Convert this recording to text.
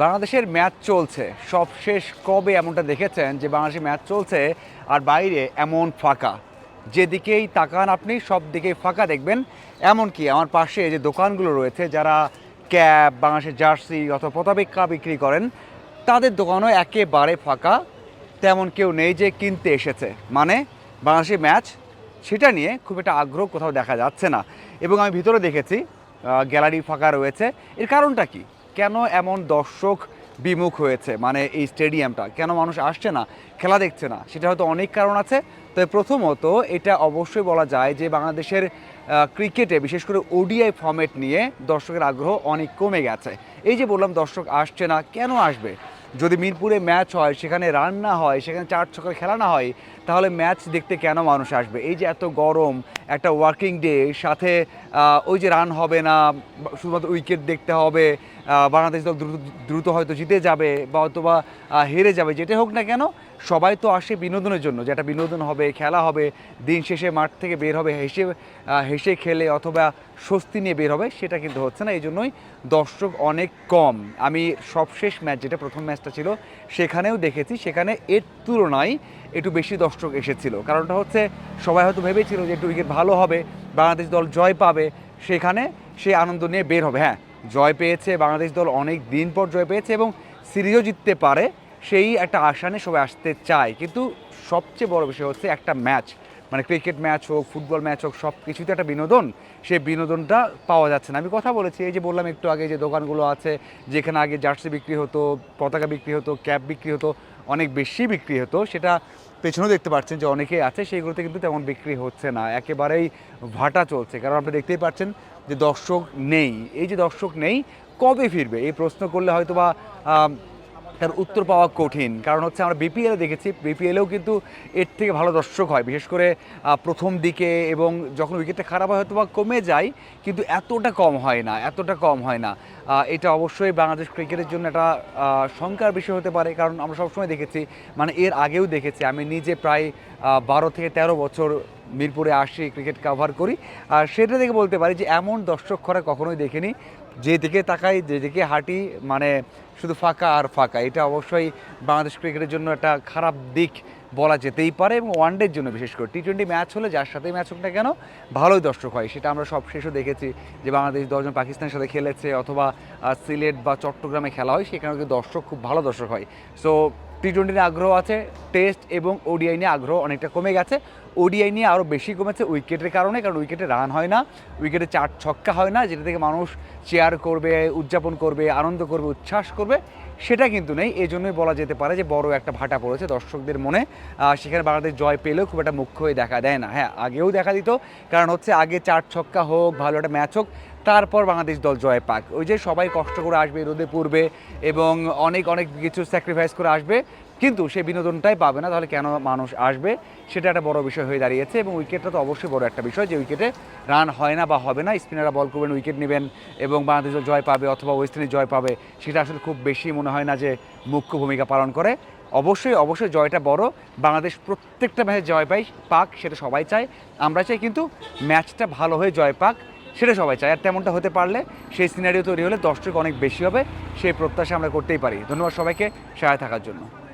বাংলাদেশের ম্যাচ চলছে। সবশেষ কবে এমনটা দেখেছেন যে বাংলাদেশের ম্যাচ চলছে আর বাইরে এমন ফাঁকা? যেদিকেই তাকান আপনি সব দিকেই ফাঁকা দেখবেন। এমনকি আমার পাশে যে দোকানগুলো রয়েছে, যারা ক্যাব, বাংলাদেশের জার্সি অথবা পতাবেক্কা বিক্রি করেন, তাদের দোকানও একেবারে ফাঁকা। তেমন কেউ নেই যে কিনতে এসেছে। মানে বাংলাদেশের ম্যাচ, সেটা নিয়ে খুব একটা আগ্রহ কোথাও দেখা যাচ্ছে না। এবং আমি ভিতরে দেখেছি গ্যালারি ফাঁকা রয়েছে। এর কারণটা কি? কেন এমন দর্শক বিমুখ হয়েছে? মানে এই স্টেডিয়ামটা কেন মানুষ আসছে না, খেলা দেখছে না? সেটা হয়তো অনেক কারণ আছে। তবে প্রথমত এটা অবশ্যই বলা যায় যে বাংলাদেশের ক্রিকেটে বিশেষ করে ওডিআই ফর্মেট নিয়ে দর্শকের আগ্রহ অনেক কমে গেছে। এই যে বললাম দর্শক আসছে না, কেন আসবে? যদি মিরপুরে ম্যাচ হয়, সেখানে রান না হয়, সেখানে চার ছক্কার খেলা না হয়, তাহলে ম্যাচ দেখতে কেন মানুষ আসবে? এই যে এত গরম, একটা ওয়ার্কিং ডে সাথে ওই যে রান হবে না, শুধুমাত্র উইকেট দেখতে হবে বাংলাদেশ দল দ্রুত দ্রুত হয়তো জিতে যাবে বা অথবা হেরে যাবে যেটা হোক না কেন, সবাই তো আসে বিনোদনের জন্য। যেটা বিনোদন হবে, খেলা হবে, দিন শেষে মাঠ থেকে বের হবে, হেসে হেসে খেলে অথবা স্বস্তি নিয়ে বের হবে, সেটা কিন্তু হচ্ছে না। এই জন্যই দর্শক অনেক কম। আমি সবশেষ ম্যাচ, যেটা প্রথম ম্যাচটা ছিল, সেখানেও দেখেছি, সেখানে এর তুলনায় একটু বেশি দর্শক এসেছিল। কারণটা হচ্ছে, সবাই হয়তো ভেবেছিল যে একটু উইকেট ভালো হবে, বাংলাদেশ দল জয় পাবে, সেখানে সে আনন্দ নিয়ে বের হবে। হ্যাঁ জয় পেয়েছে, বাংলাদেশ দল অনেক দিন পর জয় পেয়েছে এবং সিরিজও জিততে পারে, সেই একটা আশা নিয়ে সবাই আসতে চায়। কিন্তু সবচেয়ে বড় বিষয় হচ্ছে একটা ম্যাচ মানে ক্রিকেট ম্যাচ হোক ফুটবল ম্যাচ হোক, সব কিছুতে একটা বিনোদন, সেই বিনোদনটা পাওয়া যাচ্ছে না। আমি কথা বলেছি, এই যে বললাম একটু আগে যে দোকানগুলো আছে, যেখানে আগে জার্সি বিক্রি হতো, পতাকা বিক্রি হতো ক্যাপ বিক্রি হতো, অনেক বেশি বিক্রি হতো, সেটা পেছনেও দেখতে পাচ্ছেন যে অনেকেই আছে, সেইগুলোতে কিন্তু তেমন বিক্রি হচ্ছে না। একেবারেই ভাটা চলছে, কারণ আপনি দেখতেই পাচ্ছেন যে দর্শক নেই। এই যে দর্শক নেই, কবে ফিরবে? এই প্রশ্ন করলে হয়তো বা তার উত্তর পাওয়া কঠিন। কারণ হচ্ছে আমরা বিপিএলে দেখেছি বিপিএলেও কিন্তু এর থেকে ভালো দর্শক হয়। বিশেষ করে প্রথম দিকে এবং যখন উইকেটটা খারাপ হয় হয়তো বা কমে যায়, কিন্তু এতটা কম হয় না, এতটা কম হয় না। এটা অবশ্যই বাংলাদেশ ক্রিকেটের জন্য একটা শঙ্কার বিষয় হতে পারে। কারণ আমরা সবসময় দেখেছি মানে এর আগেও দেখেছি, আমি নিজে প্রায় বারো থেকে তেরো বছর মিরপুরে আসি ক্রিকেট কাভার করি। আর সেটা থেকে বলতে পারি যে, এমন দর্শক খরা কখনোই দেখিনি। যেদিকে তাকাই, যেদিকে হাঁটি মানে শুধু ফাঁকা আর ফাঁকা। এটা অবশ্যই বাংলাদেশ ক্রিকেটের জন্য একটা খারাপ দিক বলা যেতেই পারে এবং ওয়ানডের জন্য বিশেষ করে। টি টোয়েন্টি ম্যাচ হলে যার সাথেই ম্যাচ হোক না কেন, ভালোই দর্শক হয়। সেটা আমরা সব শেষও দেখেছি যে, বাংলাদেশ দশজন পাকিস্তানের সাথে খেলেছে অথবা সিলেট বা চট্টগ্রামে খেলা হয় সেখানে দর্শক খুব ভালো দর্শক হয়। সো টি টোয়েন্টি নিয়ে আগ্রহ আছে টেস্ট এবং ওডিআই নিয়ে আগ্রহ অনেকটা কমে গেছে। ওডিআই নিয়ে আরও বেশি কমেছে উইকেটের কারণে, কারণ উইকেটে রান হয় না, উইকেটে চার ছক্কা হয় না, যেটা থেকে মানুষ চেয়ার করবে, উদযাপন করবে, আনন্দ করবে, উচ্ছ্বাস করবে, সেটা কিন্তু নেই। এই জন্যই বলা যেতে পারে যে বড় একটা ভাটা পড়েছে দর্শকদের মনে। সেখানে বাংলাদেশ জয় পেলেও খুব একটা মুখ্য হয়ে দেখা দেয় না। হ্যাঁ আগেও দেখা দিত, কারণ হচ্ছে আগে চার ছক্কা হোক, ভালো একটা ম্যাচ হোক তারপর বাংলাদেশ দল জয় পাক। ওই যে সবাই কষ্ট করে আসবে, রোদে পড়বে এবং অনেক অনেক কিছু স্যাক্রিফাইস করে আসবে, কিন্তু সে বিনোদনটাই পাবে না, তাহলে কেন মানুষ আসবে? সেটা একটা বড় বিষয় হয়ে দাঁড়িয়েছে এবং উইকেটটা তো অবশ্যই বড় একটা বিষয় যে উইকেটে রান হয় না বা হবে না। স্পিনাররা বল করবেন উইকেট নেবেন এবং বাংলাদেশ জয় পাবে অথবা ওয়েস্ট ইন্ডিজ জয় পাবে, সেটা আসলে খুব বেশি মনে হয় না যে মুখ্য ভূমিকা পালন করে। অবশ্যই অবশ্যই জয়টা বড়। বাংলাদেশ প্রত্যেকটা ম্যাচে জয় পাই, পাক, সেটা সবাই চায়। আমরা চাই কিন্তু ম্যাচটা ভালো হয়ে জয় পাক। সেটা সবাই চায়। আর তেমনটা হতে পারলে সেই সিনারিও তৈরি হলে দর্শক অনেক বেশি হবে। সেই প্রত্যাশা আমরা করতেই পারি। ধন্যবাদ সবাইকে। সহায় থাকার জন্য।